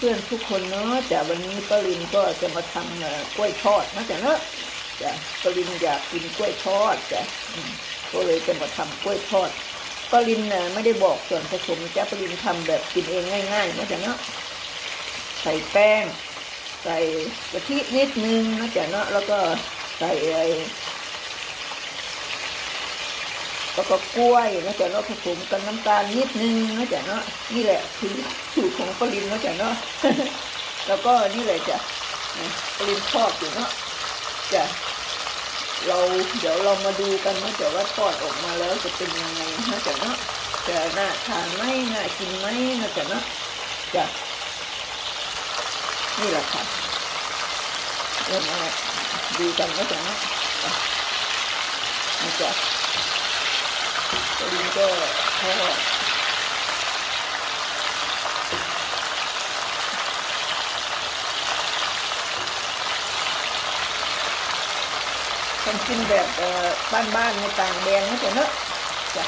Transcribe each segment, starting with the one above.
พื่อนๆทุกคนเนาะจ้ะวันนี้ปรินก็จะมาทำกล้วยทอดนะจ๊ะเนาะจ้ะปรินอยากกินกล้วยทอดจ้ะก็เลยจะมาทำกล้วยทอดปรินน่ะไม่ได้บอกส่วนผสมจ้ะปรินทำแบบกินเองง่ายๆนะจ๊ะเนาะใส่แป้ง ใส่กะทินิดนึงนะจ๊ะเนาะแล้วก็ใส่ไอ แล้วก็กล้วยนะจ๊ะเนาะผสมกับน้ำตาลนิดนึงนะจ๊ะเนาะนี่แหละคือสูตรของปรินนะจ๊ะเนาะแล้วก็นี่แหละจ้ะปรินทอดอยู่เนาะจ้ะเราเดี๋ยวเรามาดูกันนะจ๊ะว่าทอดออกมาแล้วจะเป็นยังไงนะจ๊ะเนาะจะน่าทานไหมน่ากินไหมนะจ๊ะเนาะจ้ะนี่แหละค่ะเริ่มมาดูกันนะจ๊ะนะนี่จ้ะ ตัวนี้ก็ทอดทำกินแบบเอ่อบ้านๆในต่างแดนนะจ๊ะเนอะจ้ะ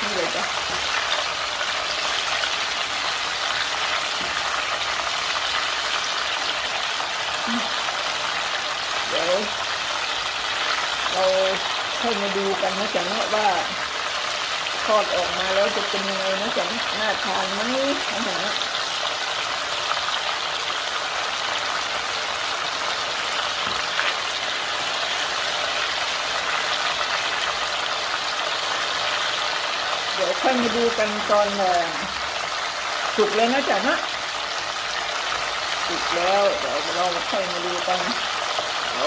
นี่เลยจ้ะเดี๋ยวเรา ค่อยมาดูกันนะจ๊ะเนาะว่าทอดออกมาแล้วจะเป็นยังไงนะจ๊ะน่าทานไหมนะจ๊ะเนาะเดี๋ยวค่อยมาดูกันตอนเอ่อสุกเลยนะจ๊ะนะสุกแล้วเดี๋ยวเราค่อยมาดูกันเรา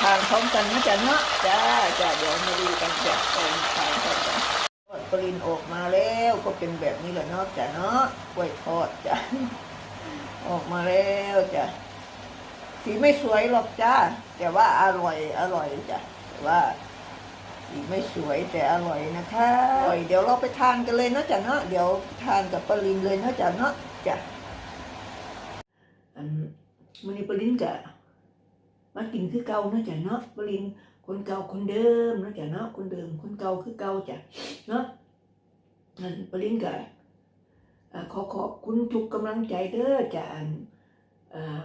ทานพร้อมกันนะจ๊ะเนาะจ้าจ้าเดี๋ยวมาดูกันจ้ะไปทานพร้อมกันทอดปรินออกมาแล้วก็เป็นแบบนี้แหละเนาะจ้ะเนาะกล้วยทอดจ้ะออกมาแล้วจ้ะสีไม่สวยหรอกจ้าแต่ว่าอร่อยอร่อยจ้ะแต่ว่าสีไม่สวยแต่อร่อยนะคะอร่อยเดี๋ยวเราไปทานกันเลยนะจ๊ะเนาะเดี๋ยวทานกับปรินเลยนะจ๊ะเนาะจ้ะอันมันนี้ปรินกะ มากินคือเก่านะจ๊ะเนาะปรินคนเก่าคนเดิมนะจ๊ะเนาะคนเดิมคนเก่าคือเก่าจ้ะเนาะอันปรินกะอ่าขอขอบคุณทุกกำลังใจเด้อจ้ะอันอ่า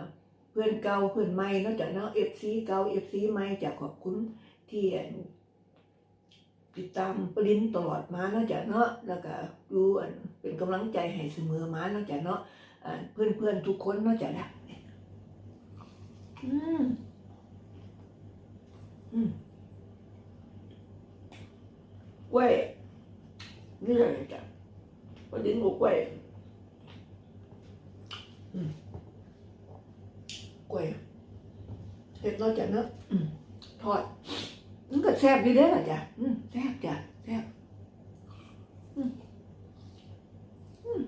เพื่อนเก่าเพื่อนใหม่เนาะจ้ะเนาะเอฟซีเก่าเอฟซีใหม่จ้ะขอบคุณที่ติดตามปรินตลอดมาเนาะจ้ะเนาะแล้วก็ดูเป็นกำลังใจให้เสมอมาเนาะจ้ะเนาะเพื่อนเพื่อนทุกคนเนาะจ้ะนะอืม อืมกล้วยนี่เลยจ้ะปรินกับกล้วยอืมกล้วยเห็ดเนาะจ้ะเนาะอืมทอดมันก็แซ่บดีเด้อล่ะจ้ะอืมแซ่บจ้ะแซ่บอืมอืม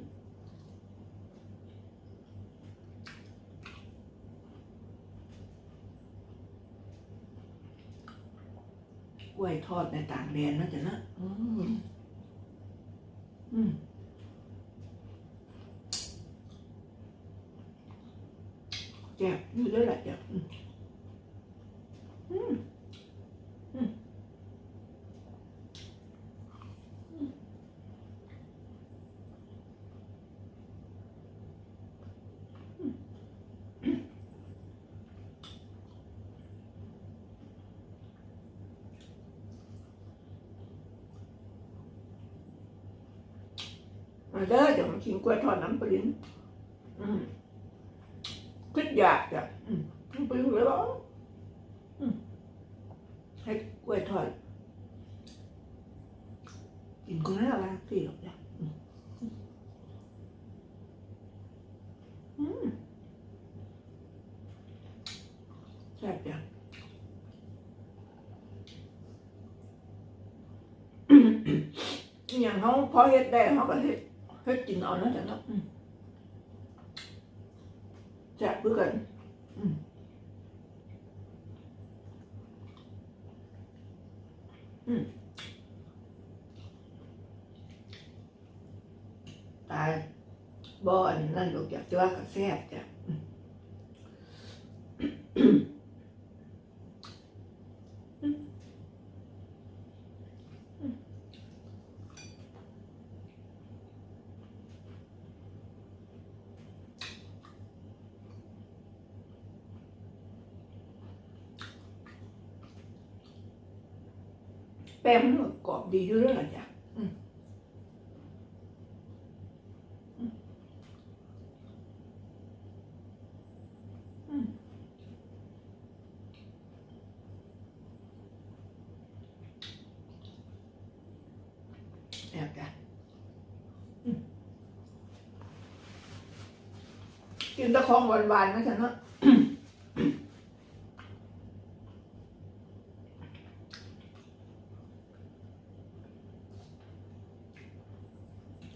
กล้วยทอดในต่างแดนนะจ๊ะนะอืมอืมแจ่บดีเด้วยแหละแจ้ะอืมอืม มาเด้อจะมากินกล้วยทอดน้ำปลิ้นอืมคิดอยากจ้ะอืมน้ำปลิ้นเลยเหรออืมให้กล้วยทอดกินก็น่ารักดีหรอกจ้ะอืมแซ่บจ้ะอย่างเขาพอเฮ็ดได้เขาก็เฮ็ด ให้กินเอานะจ๊ะเนาะอืมแซ่บเพื่อกันตายบ่อนนั่นลูกอยากจะว่าก็แซ่บจ้ะ แป้งมันก็กรอบดีอยู่แล้วล่ะจ้ะแอบจ้ะกินตะของหวานๆนะจ๊ะเนาะ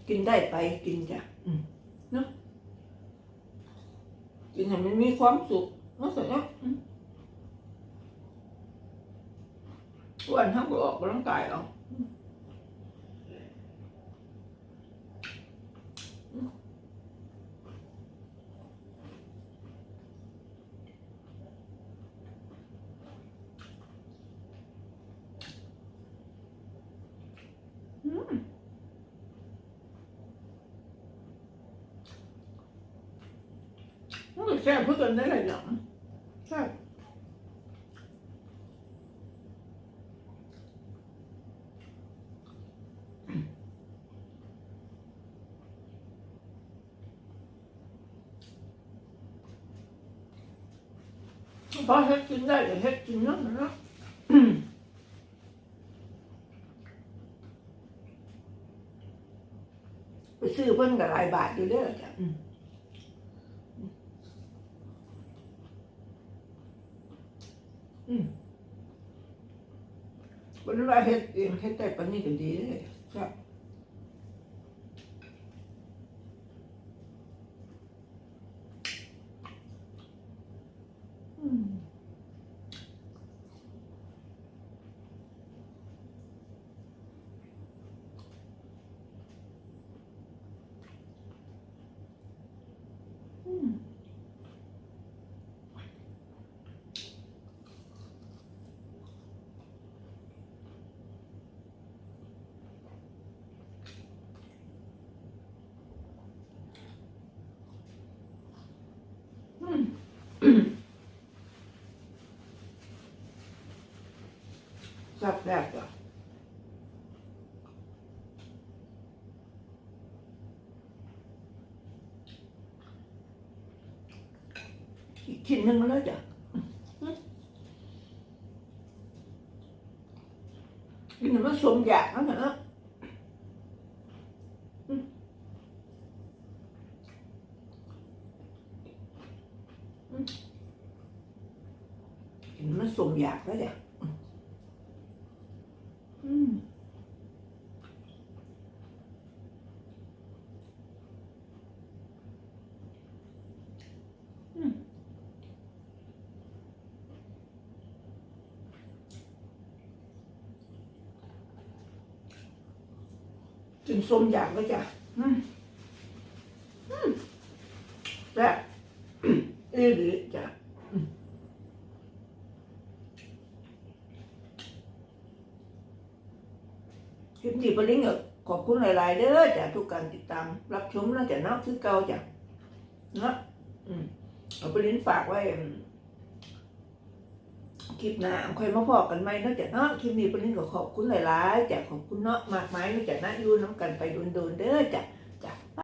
กินได้ไปกินจ้ะอืมเนาะกินให้มันมีความสุขเนาะสิเนาะอืมอ้วันทั้งก็ออกกำลังกายเอาอืมอืมอืม มันก็ แซ่บเพื่อกันได้หลายอย่างใช่พอเฮ็ดกินได้เดี๋ยวเฮ็ดกินเนาะเนาะไปซื้อเพิ่นก็หลายบาทอยู่เด้อจ้ะอืม อืม วันนี้ว่าเฮ็ดเองเฮ็ดได้ปานนี้ก็ดีเลยครับอืม อืมจับแรกจ้ะอีกชิ้นหนึ่งแล้วจ้ะกินมันสมอยากแล้วนะอืมอืมกิ นมันสมอยากแล้วจ้ะอืมอืมกินส้มอยากแล้วจ้ะอืมอืมแซ่บเอหรือจ้ะ ค ลิปนี้ปลิงก็ขอบคุณหลาย ๆเด้อจ้ะทุกการติดตาม รับชมแล้วจ้ะเนาะคือเก่าจ้ะเนาะอืมเอาปลิงฝากไว้คลิปหน้าค่อยมาพอกันไหมนอกจากเนาะคลิปนี้ปลิงก็ขอบคุณหลาย ๆจ้ะขอบคุณเนาะมากมายนอกจากนะอยู่น้ำกันไปโดนๆเด้อจ้ะ